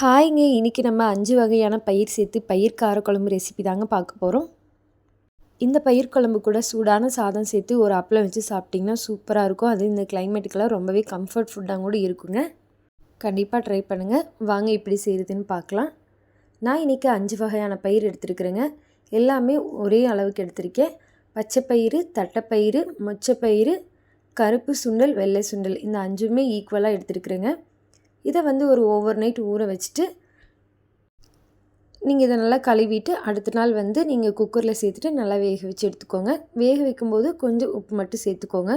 ஹாய்ங்க இன்றைக்கி நம்ம அஞ்சு வகையான பயிர் சேர்த்து பயிர் காரக்குழம்பு ரெசிபி தாங்க பார்க்க போகிறோம் இந்த பயிர் குழம்பு கூட சூடான சாதம் சேர்த்து ஒரு அப்பளம் வச்சு சாப்பிட்டிங்கன்னா சூப்பராக இருக்கும். அது இந்த கிளைமேட்டுக்கெல்லாம் ரொம்பவே கம்ஃபர்ட் ஃபுட்டாக கூட இருக்குங்க. கண்டிப்பாக ட்ரை பண்ணுங்கள் வாங்க இப்படி செய்கிறதுன்னு பார்க்கலாம். நான் இன்றைக்கி அஞ்சு வகையான பயிர் எடுத்துருக்குறேங்க. எல்லாமே ஒரே அளவுக்கு எடுத்திருக்கேன். பச்சைப்பயிறு தட்டைப்பயிறு மொச்சப்பயிறு கருப்பு சுண்டல் வெள்ளை சுண்டல். இந்த அஞ்சுமே ஈக்குவலாக எடுத்துருக்குறேங்க. இதை வந்து ஒரு ஓவர் நைட் ஊற வச்சுட்டு நீங்கள் இதை நல்லா கழுவிட்டு அடுத்த நாள் வந்து நீங்கள் குக்கரில் சேர்த்துட்டு நல்லா வேக வச்சு எடுத்துக்கோங்க. வேக வைக்கும்போது கொஞ்சம் உப்பு மட்டும் சேர்த்துக்கோங்க.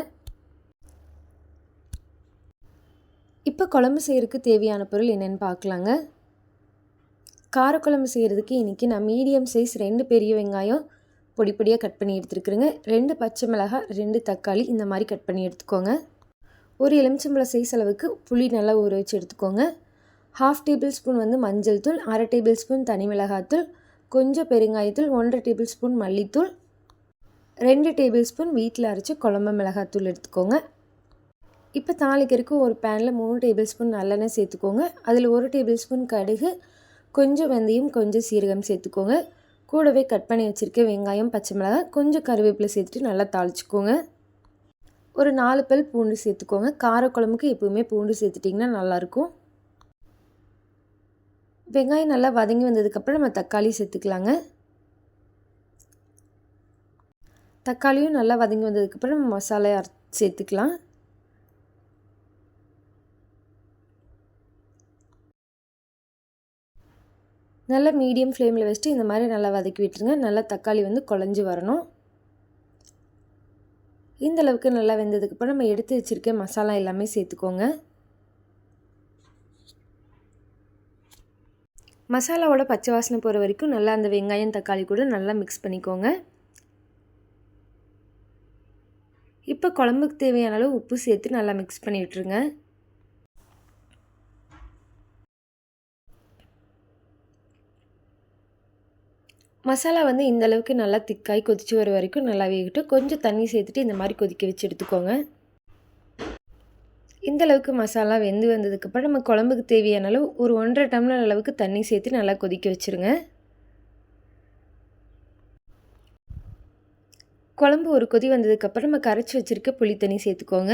இப்போ குழம்பு செய்கிறதுக்கு தேவையான பொருள் என்னென்னு பார்க்கலாங்க காரக்குழம்பு செய்கிறதுக்கு இன்றைக்கி நான் மீடியம் சைஸ் ரெண்டு பெரிய வெங்காயம் பொடி பொடியாக கட் பண்ணி எடுத்துருக்குறேங்க. ரெண்டு பச்சை மிளகாய் ரெண்டு தக்காளி இந்த மாதிரி கட் பண்ணி எடுத்துக்கோங்க. ஒரு எலுமிச்சம்பழம் சைஸ் அளவுக்கு புளி நல்லா ஊற வச்சு எடுத்துக்கோங்க. ஹாஃப் டேபிள் ஸ்பூன் வந்து மஞ்சள் தூள் அரை டேபிள் ஸ்பூன் தனி மிளகாத்தூள் கொஞ்சம் பெருங்காயத்தூள் ஒன்றரை டேபிள் ஸ்பூன் மல்லித்தூள் ரெண்டு டேபிள் ஸ்பூன் வீட்டில் அரைச்சி குழம்பு மிளகாத்தூள் எடுத்துக்கோங்க. இப்போ தாளிக்கிறதுக்கு ஒரு பேனில் மூணு டேபிள் ஸ்பூன் நல்லெண்ணெய் சேர்த்துக்கோங்க. அதில் ஒரு டேபிள் ஸ்பூன் கடுகு கொஞ்சம் வெந்தயம் கொஞ்சம் சீரகம் சேர்த்துக்கோங்க. கூடவே கட் பண்ணி வச்சுருக்க வெங்காயம் பச்சை மிளகாய் கொஞ்சம் கருவேப்பிலை சேர்த்துட்டு நல்லா தாளிச்சிக்கோங்க. ஒரு நாலு பல் பூண்டு சேர்த்துக்கோங்க. காரக்குழம்புக்கு எப்போவுமே பூண்டு சேர்த்துட்டிங்கன்னா நல்லாயிருக்கும். வெங்காயம் நல்லா வதங்கி வந்ததுக்கப்புறம் நம்ம தக்காளி சேர்த்துக்கலாங்க. தக்காளியும் நல்லா வதங்கி வந்ததுக்கப்புறம் நம்ம மசாலா சேர்த்துக்கலாம். நல்லா மீடியம் ஃப்ளேமில் வச்சுட்டு இந்த மாதிரி நல்லா வதக்கி விட்டுருங்க. நல்லா தக்காளி வந்து குழஞ்சி வரணும். இந்தளவுக்கு நல்லா நல்லா வெந்ததுக்கப்புறம் நம்ம எடுத்து வச்சுருக்க மசாலா எல்லாமே சேர்த்துக்கோங்க. மசாலாவோட பச்சை வாசனை போகிற வரைக்கும் நல்லா அந்த வெங்காயம் தக்காளி கூட நல்லா மிக்ஸ் பண்ணிக்கோங்க. இப்போ குழம்புக்கு தேவையான அளவு உப்பு சேர்த்து நல்லா மிக்ஸ் பண்ணி விட்டுருங்க மசாலா வந்து இந்த அளவுக்கு நல்லா திக்காய் கொதித்து வர வரைக்கும் நல்லா வேகட்டும். கொஞ்சம் தண்ணி சேர்த்துட்டு இந்த மாதிரி கொதிக்க வச்சு எடுத்துக்கோங்க. இந்த அளவுக்கு மசாலா வெந்து வந்ததுக்கப்புறம் நம்ம குழம்புக்கு தேவையான அளவு ஒரு ஒன்றரை டம்ளர் அளவுக்கு தண்ணி சேர்த்து நல்லா கொதிக்க வச்சுருங்க. குழம்பு ஒரு கொதி வந்ததுக்கப்புறம் நம்ம கரைச்சி வச்சுருக்க புளி தண்ணி சேர்த்துக்கோங்க.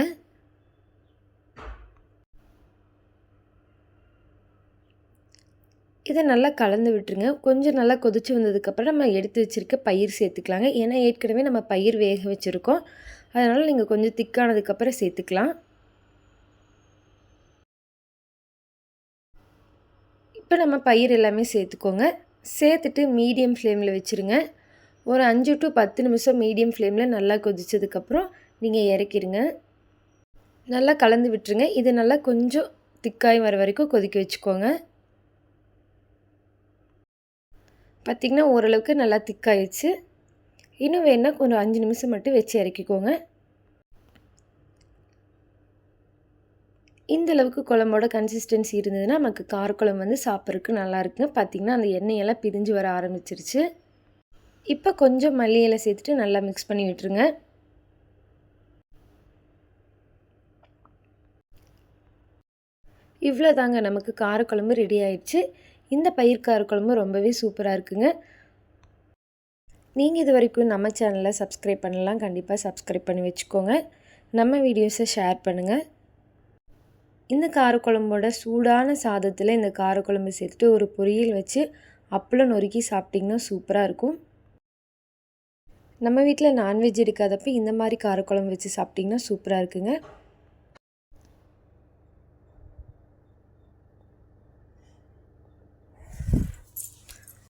இதை நல்லா கலந்து விட்டுருங்க. கொஞ்சம் நல்லா கொதிச்சு வந்ததுக்கப்புறம் நம்ம எடுத்து வச்சுருக்க பயிர் சேர்த்துக்கலாங்க. ஏன்னா ஏற்கனவே நம்ம பயிர் வேக வச்சுருக்கோம். அதனால் நீங்கள் கொஞ்சம் திக்கானதுக்கப்புறம் சேர்த்துக்கலாம். இப்போ நம்ம பயிர் எல்லாமே சேர்த்துக்கோங்க. சேர்த்துட்டு மீடியம் ஃப்ளேமில் வச்சுருங்க. ஒரு அஞ்சு டு பத்து நிமிஷம் மீடியம் ஃப்ளேமில் நல்லா கொதித்ததுக்கப்புறம் நீங்கள் இறக்கிடுங்க நல்லா கலந்து விட்டுருங்க. இது நல்லா கொஞ்சம் திக்காய் வர வரைக்கும் கொதிக்க வச்சுக்கோங்க. பார்த்திங்கன்னா ஓரளவுக்கு நல்லா திக்காயிடுச்சு இன்னும் வேணால் ஒரு அஞ்சு நிமிஷம் மட்டும் வச்சு இறக்கிக்கோங்க. இந்த அளவுக்கு குழம்போட கன்சிஸ்டன்சி இருந்ததுன்னா நமக்கு காரக்குழம்பு வந்து சாப்பிட்றதுக்கு நல்லா இருக்குங்க. பார்த்திங்கன்னா அந்த எண்ணெயெல்லாம் பிரிஞ்சு வர ஆரம்பிச்சிருச்சு. இப்போ கொஞ்சம் மல்லி இலை சேர்த்துட்டு நல்லா மிக்ஸ் பண்ணி விட்டுருங்க. இவ்வளோ தாங்க நமக்கு காரக்குழம்பு ரெடி ஆயிடுச்சு. இந்த பயிர் குழம்பு ரொம்பவே சூப்பராக இருக்குங்க. நீங்கள் இது வரைக்கும் நம்ம சேனலில் சப்ஸ்கிரைப் பண்ணலாம். கண்டிப்பாக சப்ஸ்கிரைப் பண்ணி வச்சுக்கோங்க. நம்ம வீடியோஸை ஷேர் பண்ணுங்கள் இந்த காரக்குழம்போட சூடான சாதத்தில் இந்த காரக்குழம்பு சேர்த்துட்டு ஒரு பொரியல் வச்சு அப்பளம் நொறுக்கி சாப்பிட்டிங்கன்னா சூப்பராக இருக்கும். நம்ம வீட்டில் நான்வெஜ் எடுக்காதப்போ இந்த மாதிரி காரக்குழம்பு வச்சு சாப்பிட்டிங்கன்னா சூப்பராக இருக்குங்க.